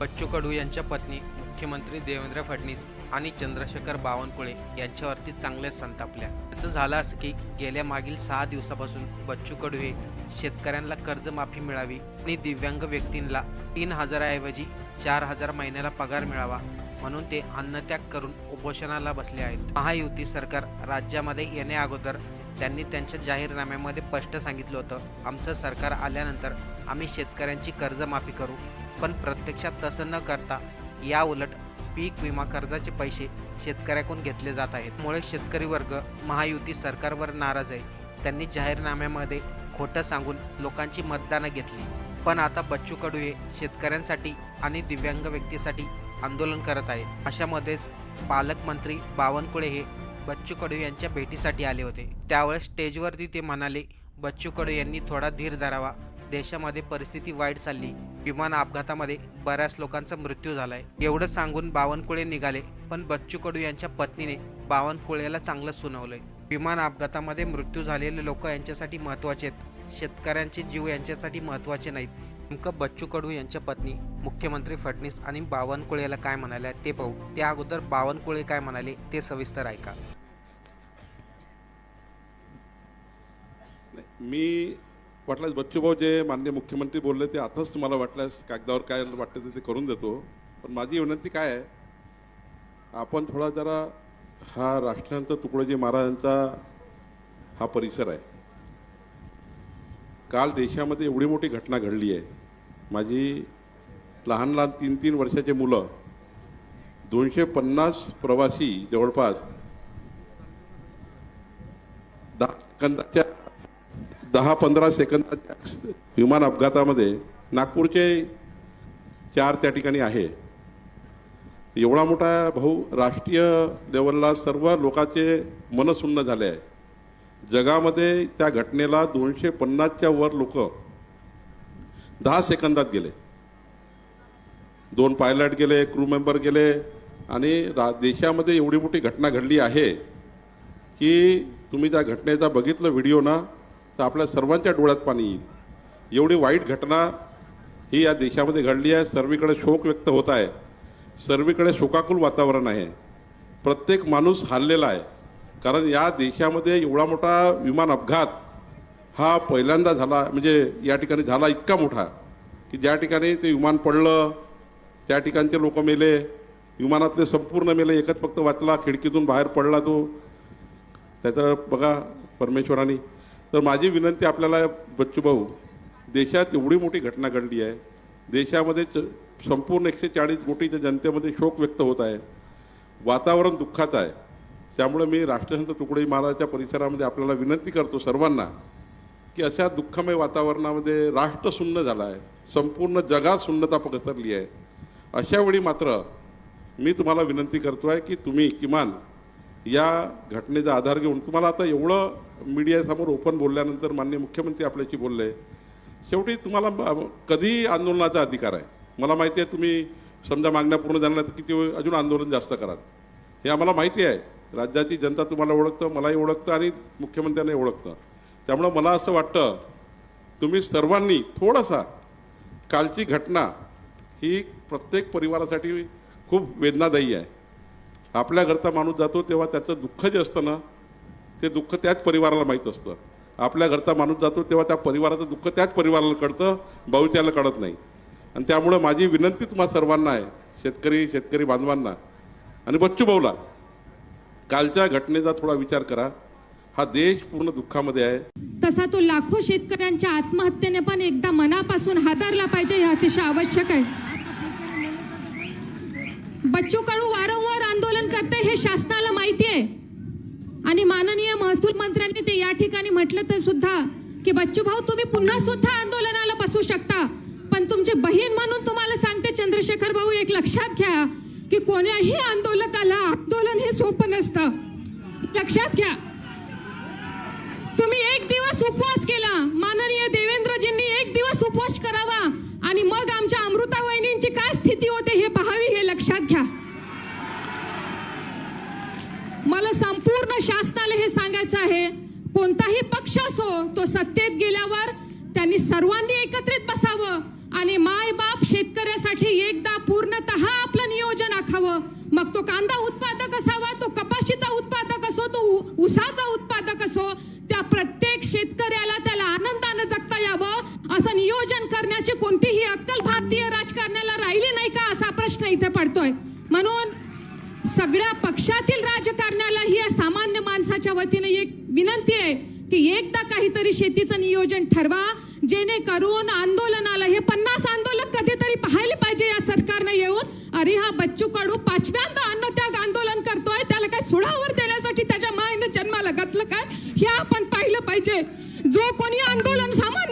बच्चू कडू यांच्या पत्नी मुख्यमंत्री देवेंद्र फडणवीस आणि चंद्रशेखर बावनकुळे यांच्यावरती चांगलेच संतापल्या. त्याचं झालं असं की गेल्या मागील सहा दिवसापासून बच्चू कडू हे शेतकऱ्यांना कर्जमाफी मिळावी आणि दिव्यांग व्यक्तींना तीन हजाराऐवजी चार हजार महिन्याला पगार मिळावा म्हणून ते अन्नत्याग करून उपोषणाला बसले आहेत. महायुती सरकार राज्यामध्ये येणे अगोदर त्यांनी त्यांच्या जाहीरनाम्यामध्ये स्पष्ट सांगितलं होतं आमचं सरकार आल्यानंतर आम्ही शेतकऱ्यांची कर्जमाफी करू पण प्रत्यक्षात तसं न करता या उलट पीक विमा कर्जाचे पैसे शेतकऱ्याकडून घेतले जात आहेत. मुळे शेतकरी वर्ग महायुती सरकारवर नाराज आहे. त्यांनी जाहीरनाम्यामध्ये खोटं सांगून लोकांची मतदानं घेतली. पण आता बच्चू कडू हे शेतकऱ्यांसाठी आणि दिव्यांग व्यक्तीसाठी आंदोलन करत आहे अशामध्येच पालकमंत्री बावनकुळे हे बच्चू कडू यांच्या भेटीसाठी आले होते. त्यावेळेस स्टेजवरती ते म्हणाले बच्चू कडू यांनी थोडा धीर धरावा. देशामध्ये परिस्थिती वाईट चालली. विमान अपघातामध्ये बऱ्याच लोकांचा मृत्यू झालाय. एवढं सांगून बावनकुळे निघाले पण बच्चू कडू यांच्या पत्नीने बावनकुळेला चांगलं सुनावलंय. विमान अपघातामध्ये मृत्यू झालेले लोक यांच्यासाठी महत्त्वाचे आहेत. शेतकऱ्यांचे जीव यांच्यासाठी महत्त्वाचे नाहीत. नेमकं बच्चू कडू यांच्या पत्नी मुख्यमंत्री फडणवीस आणि बावनकुळेला काय म्हणाल्या ते पाहू. त्या अगोदर बावनकुळे काय म्हणाले ते सविस्तर ऐका. मी वाटल्यास बच्चूभाऊ जे माननीय मुख्यमंत्री बोलले ते आताच तुम्हाला वाटल्यास कागदावर काय वाटतं ते- ते करून देतो. पण माझी विनंती काय आहे आपण थोडा जरा हा राष्ट्रांचा तुकडोजी महाराजांचा हा परिसर आहे. काल देशामध्ये एवढी मोठी घटना घडली आहे. माझी लहान लहान तीन तीन वर्षाचे मुलं दोनशे पन्नास प्रवासी जवळपास दहा सेकंदाच्या दहा पंधरा सेकंदाच्या विमान अपघातामध्ये नागपूरचे चार त्या ठिकाणी आहे. एवढा मोठा भाऊ राष्ट्रीय लेवलला सर्व लोकांचे मन सुन्न झाले आहे. जगामध्ये त्या घटनेला दोनशे पन्नासच्या वर लोक दहा सेकंदात गेले. दोन पायलट गेले क्रू मेंबर गेले आणि रा देशामध्ये एवढी मोठी घटना घडली आहे की तुम्ही त्या घटनेचा बघितलं व्हिडिओ ना तर आपल्या सर्वांच्या डोळ्यात पाणी येईल. एवढी वाईट घटना ही या देशामध्ये घडली आहे. सर्वीकडे शोक व्यक्त होत आहे. सर्वीकडे शोकाकुल वातावरण आहे. प्रत्येक माणूस हारलेला आहे. कारण या देशामध्ये एवढा मोठा विमान अपघात हा पहिल्यांदा झाला म्हणजे या ठिकाणी झाला इतका मोठा की ज्या ठिकाणी ते विमान पडलं त्या ठिकाणचे लोक मेले विमानातले संपूर्ण मेले एकच फक्त वाचला खिडकीतून बाहेर पडला तो. त्याचं बघा परमेश्वराने. तर माझी विनंती आपल्याला बच्चूभाऊ देशात एवढी मोठी घटना घडली आहे. देशामध्ये च संपूर्ण एकशे चाळीस कोटीच्या जनतेमध्ये शोक व्यक्त होत आहे. वातावरण दुःखाचं आहे. त्यामुळे मी राष्ट्रसंत तुकडोजी महाराजाच्या परिसरामध्ये आपल्याला विनंती करतो सर्वांना की अशा दुःखमय वातावरणामध्ये राष्ट्र सुन्न झाला आहे संपूर्ण जगात सुन्नता पसरली आहे. अशावेळी मात्र मी तुम्हाला विनंती करतो आहे की तुम्ही किमान या घटनेचा आधार घेऊन तुम्हाला आता एवढं मीडियासमोर ओपन बोलल्यानंतर माननीय मुख्यमंत्री आपल्याशी बोलले. शेवटी तुम्हाला कधी कधीही आंदोलनाचा अधिकार आहे? मला माहिती आहे तुम्ही समजा मागण्या पूर्ण झाल्या तर किती अजून आंदोलन जास्त कराल. हे आम्हाला माहिती आहे. राज्याची जनता तुम्हाला ओळखतं मलाही ओळखतं आणि मुख्यमंत्र्यांनाही ओळखतं. त्यामुळं मला असं वाटतं तुम्ही सर्वांनी थोडासा कालची घटना ही प्रत्येक परिवारासाठी खूप वेदनादायी आहे. आपल्या घरचा माणूस जातो तेव्हा त्याचं दुःख जे असतं ना ते दुःख त्याच परिवाराला माहीत असतं. आपल्या घरचा माणूस जातो तेव्हा त्या परिवाराचं दुःख त्याच परिवाराला कळतं बहुत्याला कळत नाही. आणि त्यामुळं माझी विनंती तुम्हाला सर्वांना आहे शेतकरी शेतकरी बांधवांना आणि बच्चू भाऊला कालच्या घटनेचा थोडा विचार करा. हा देश पूर्ण दुःखामध्ये आहे. तसा तो लाखो शेतकऱ्यांच्या आत्महत्येने पण एकदा मनापासून हादरला पाहिजे हे अतिशय आवश्यक आहे. बच्चू कडू वारंवार आंदोलन करते हे शासनाला माहिती आहे आणि माननीय महसूल मंत्र्यांनी ते या ठिकाणी म्हटलं तर सुद्धा की बच्चू भाऊ तुम्ही पुन्हा सुद्धा आंदोलनाला बसू शकता. पण तुमची बहीण म्हणून तुम्हाला सांगते चंद्रशेखर भाऊ एक लक्षात घ्या की कोण्याही आंदोलकाला आंदोलन हे सोपं नसतं. लक्षात घ्या. तुम्ही एक दिवस उपवास केला. माननीय देवेंद्रजींनी संपूर्ण शासनाला हे सांगायचं आहे कोणताही पक्ष असो तो सत्तेत गेल्यावर त्यांनी सर्वांनी एकत्रित बसावं आणि माय बाप शेतकऱ्यासाठी एकदा पूर्णतः आपलं नियोजन आखावं. मग तो कांदा उत्पादक असावा तो कपाशीचा उत्पादक असो तो उसाचा उत्पादक असो त्या प्रत्येक शेतकऱ्याला त्याला आनंदानं जगता यावं. असं नियोजन करण्याची कोणतीही अक्कल भारतीय राजकारण्याला राहिली नाही का असा प्रश्न इथे पडतोय. म्हणून सगळ्या पक्षातील राजकारण्यालाही या सामान्य माणसाच्या वतीने एक विनंती आहे की एकदा काहीतरी शेतीचं नियोजन ठरवा जेणेकरून आंदोलनाला हे पन्नास आंदोलन कधीतरी पाहायला पाहिजे या सरकारनं येऊन अरे हा बच्चू कडू पाचव्यांदा अन्नत्याग आंदोलन करतोय त्याला काय सुडावर देण्यासाठी त्याच्या मायनं जन्माला घातलं काय? हे आपण पाहिलं पाहिजे. जो कोणी आंदोलन सामान्य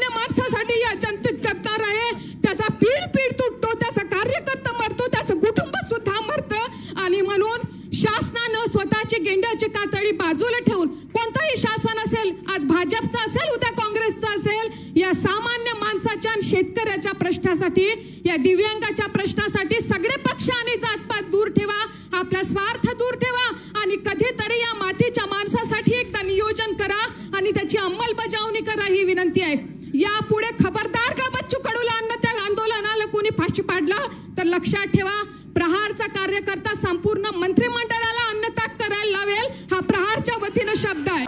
सामान्य आणि शेतकऱ्याच्या प्रश्नासाठी या दिव्यांगाच्या प्रश्नासाठी सगळे पक्ष आणि जातपात दूर ठेवा आपला स्वार्थ दूर ठेवा आणि कधीतरी या मातीच्या माणसासाठी एकदा नियोजन करा आणि त्याची अंमलबजावणी करा ही विनंती आहे. यापुढे खबरदार का बच्चू कडूला अन्न त्या आंदोलनाला कोणी फाशी पाडलं? तर लक्षात ठेवा प्रहारचा कार्यकर्ता संपूर्ण मंत्रिमंडळाला अन्नत्याग करायला लावेल हा प्रहारच्या वतीनं शब्द आहे.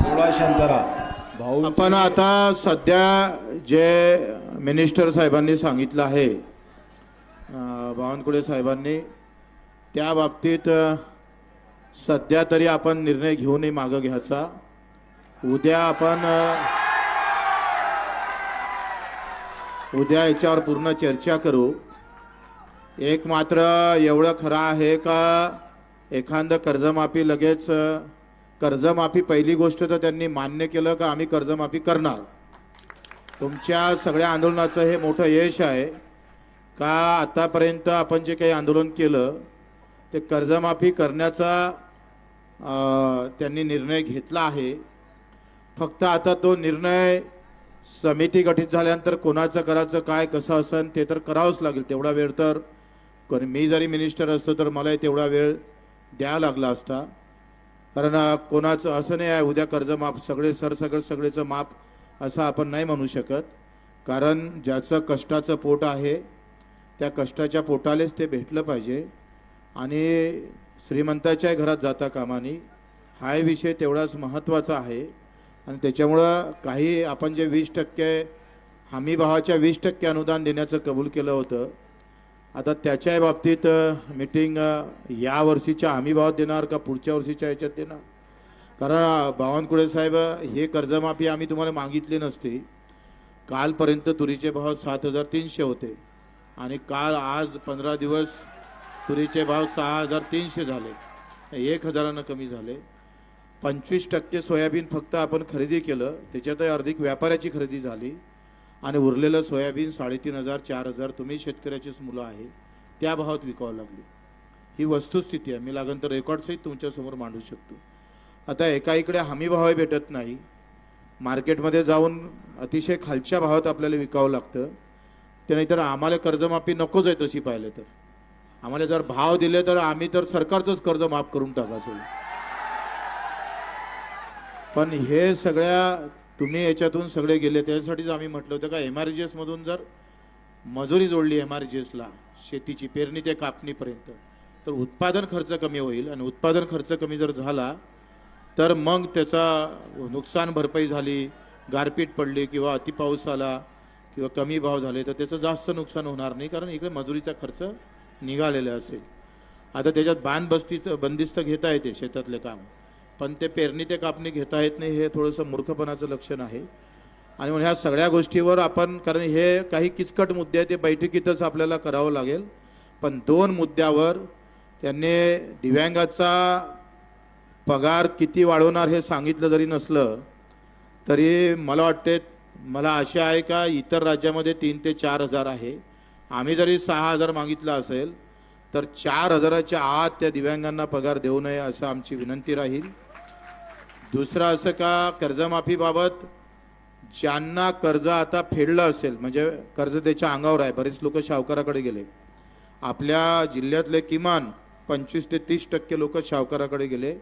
थोडा शांतरा भाऊ. आपण आता सध्या जे मिनिस्टर साहेबांनी सांगितलं आहे बावनकुळे साहेबांनी त्या बाबतीत सध्या तरी आपण निर्णय घेऊनही मागं घ्यायचा. उद्या आपण उद्या याच्यावर पूर्ण चर्चा करू. एक मात्र एवढं खरं आहे का एखादं कर्जमाफी लगेच कर्जमाफी पहिली गोष्ट तर त्यांनी मान्य केलं का आम्ही कर्जमाफी करणार. तुमच्या सगळ्या आंदोलनाचं हे मोठं यश आहे. का आतापर्यंत आपण जे काही आंदोलन केलं ते कर्जमाफी करण्याचा त्यांनी निर्णय घेतला आहे. फक्त आता तो निर्णय समिती गठीत झाल्यानंतर कोणाचं करायचं काय कसं असन ते तर करावंच लागेल. तेवढा वेळ तर कोणी मी जरी मिनिस्टर असतो तर मला तेवढा वेळ द्यावा लागला असता. कारण कोणाचं असं नाही आहे उद्या कर्जमाफ सगळे सरसगळ सगळेचं माप असं आपण नाही म्हणू शकत. कारण ज्याचं कष्टाचं पोट आहे त्या कष्टाच्या पोटालेच ते भेटलं पाहिजे. आणि श्रीमंताच्या घरात जाता कामानी हा विषय तेवढाच महत्त्वाचा आहे. आणि त्याच्यामुळं काही आपण जे वीस टक्के हमीभावाच्या वीस टक्के अनुदान देण्याचं कबूल केलं होतं आता त्याच्या बाबतीत मीटिंग या वर्षीच्या हमी भावात देणार का पुढच्या वर्षीच्या याच्यात देणार? कारण बावनकुळे साहेब हे कर्जमाफी आम्ही तुम्हाला मागितली नसती. कालपर्यंत तुरीचे भाव सात हजार तीनशे होते. आणि काल आज पंधरा दिवस तुरीचे भाव सहा हजार तीनशे झाले. एक हजारानं कमी झाले. पंचवीस टक्के सोयाबीन फक्त आपण खरेदी केलं. त्याच्यातही अधिक व्यापाऱ्याची खरेदी झाली. आणि उरलेलं सोयाबीन साडेतीन हजार चार हजार तुम्ही शेतकऱ्याचीच मुलं आहे त्या भावात विकावं लागली. ही वस्तुस्थिती आहे. मी लागन तर रेकॉर्डसहित तुमच्यासमोर मांडू शकतो. आता एका इकडे हमी भावही भेटत नाही. मार्केटमध्ये जाऊन अतिशय खालच्या भावात आपल्याला विकावं लागतं. ते नाहीतर आम्हाला कर्जमाफी नकोच आहे तशी पाहिलं तर. आम्हाला जर भाव दिले तर आम्ही तर सरकारचंच कर्ज माफ करून टाकायचं. पण हे सगळ्या तुम्ही याच्यातून सगळे गेले त्याच्यासाठीच आम्ही म्हटलं होतं का एम आर जी एसमधून जर मजुरी जोडली एम आर जी एसला शेतीची पेरणी ते कापणीपर्यंत तर उत्पादन खर्च कमी होईल आणि उत्पादन खर्च कमी जर झाला तर मग त्याचा नुकसान भरपाई झाली गारपीट पडली किंवा अतिपाऊस आला किंवा कमी भाव झाले तर त्याचं जास्त नुकसान होणार नाही कारण इकडे मजुरीचा खर्च निघालेला असेल. आता त्याच्यात बांधबस्तीचं बंदिस्त घेता येते शेतातले काम. पण ते पेरणी ते कापणी घेता येत नाही हे थोडंसं मूर्खपणाचं लक्षण आहे. आणि म्हणून ह्या सगळ्या गोष्टीवर आपण कारण हे काही किचकट मुद्दे आहेत ते बैठकीतच आपल्याला करावं लागेल. पण दोन मुद्द्यावर त्यांनी दिव्यांगाचा पगार किती वाढवणार हे सांगितलं जरी नसलं तरी मला वाटते मला आशा आहे का इतर राज्यामध्ये तीन ते चार हजार आहे. आम्ही जरी सहा हजार मागितला असेल तर चार हजाराच्या आत त्या दिव्यांगांना पगार देऊ नये असं आमची विनंती राहील. दुसरं असं का कर्जमाफीबाबत ज्यांना कर्ज आता फेडलं असेल म्हणजे कर्ज त्याच्या अंगावर आहे बरेच लोक सावकाराकडे गेले. आपल्या जिल्ह्यातले किमान पंचवीस ते तीस टक्के लोक सावकाराकडे गेले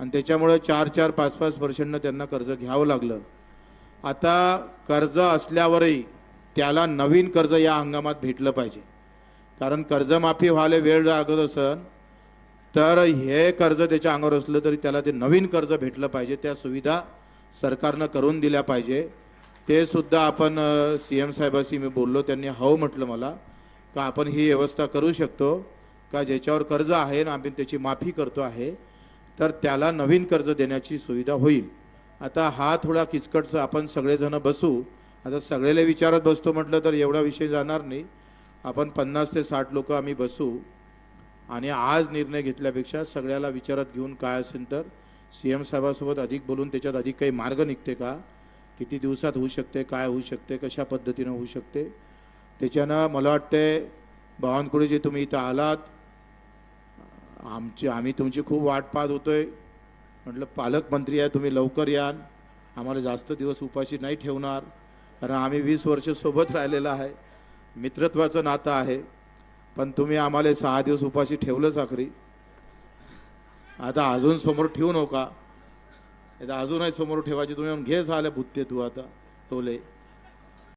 आणि त्याच्यामुळे चार चार पाच पाच पर्सेंटनं त्यांना कर्ज घ्यावं लागलं. आता कर्ज असल्यावरही त्याला नवीन कर्ज या हंगामात भेटलं पाहिजे. कारण कर्जमाफी व्हायला वेळ लागत असन तर हे कर्ज त्याच्या अंगावर असलं तरी त्याला ते नवीन कर्ज भेटलं पाहिजे. त्या सुविधा सरकारनं करून दिल्या पाहिजे. ते सुद्धा आपण सी एम साहेबाशी मी बोललो त्यांनी हो म्हटलं मला का आपण ही व्यवस्था करू शकतो का ज्याच्यावर कर्ज आहे ना आम्ही त्याची माफी करतो आहे तर त्याला नवीन कर्ज देण्याची सुविधा होईल. आता हा थोडा किचकटचा आपण सगळेजण बसू. आता सगळ्याला विचारत बसतो म्हटलं तर एवढा विषय जाणार नाही. आपण पन्नास ते साठ लोक आम्ही बसू. आणि आज निर्णय घेतल्यापेक्षा सगळ्याला विचारात घेऊन काय असेल तर सी एम साहेबासोबत अधिक बोलून त्याच्यात अधिक काही मार्ग निघते का? किती दिवसात होऊ शकते? काय होऊ शकते? कशा पद्धतीनं होऊ शकते? त्याच्यानं मला वाटते बावनकुळेजी तुम्ही इथं आलात आमची आम्ही तुमची खूप वाट पाहत होतोय. म्हटलं पालकमंत्री आहे तुम्ही लवकर याल आम्हाला जास्त दिवस उपाशी नाही ठेवणार. कारण आम्ही वीस वर्ष सोबत राहिलेलं आहे. मित्रत्वाचं नातं आहे. पण तुम्ही आम्हाला सहा दिवस उपाशी ठेवलं साखरी. आता अजून समोर ठेवू नका. आता अजूनही समोर ठेवायची तुम्ही म्हणून घे झालं भुत्ते तू आता टोले.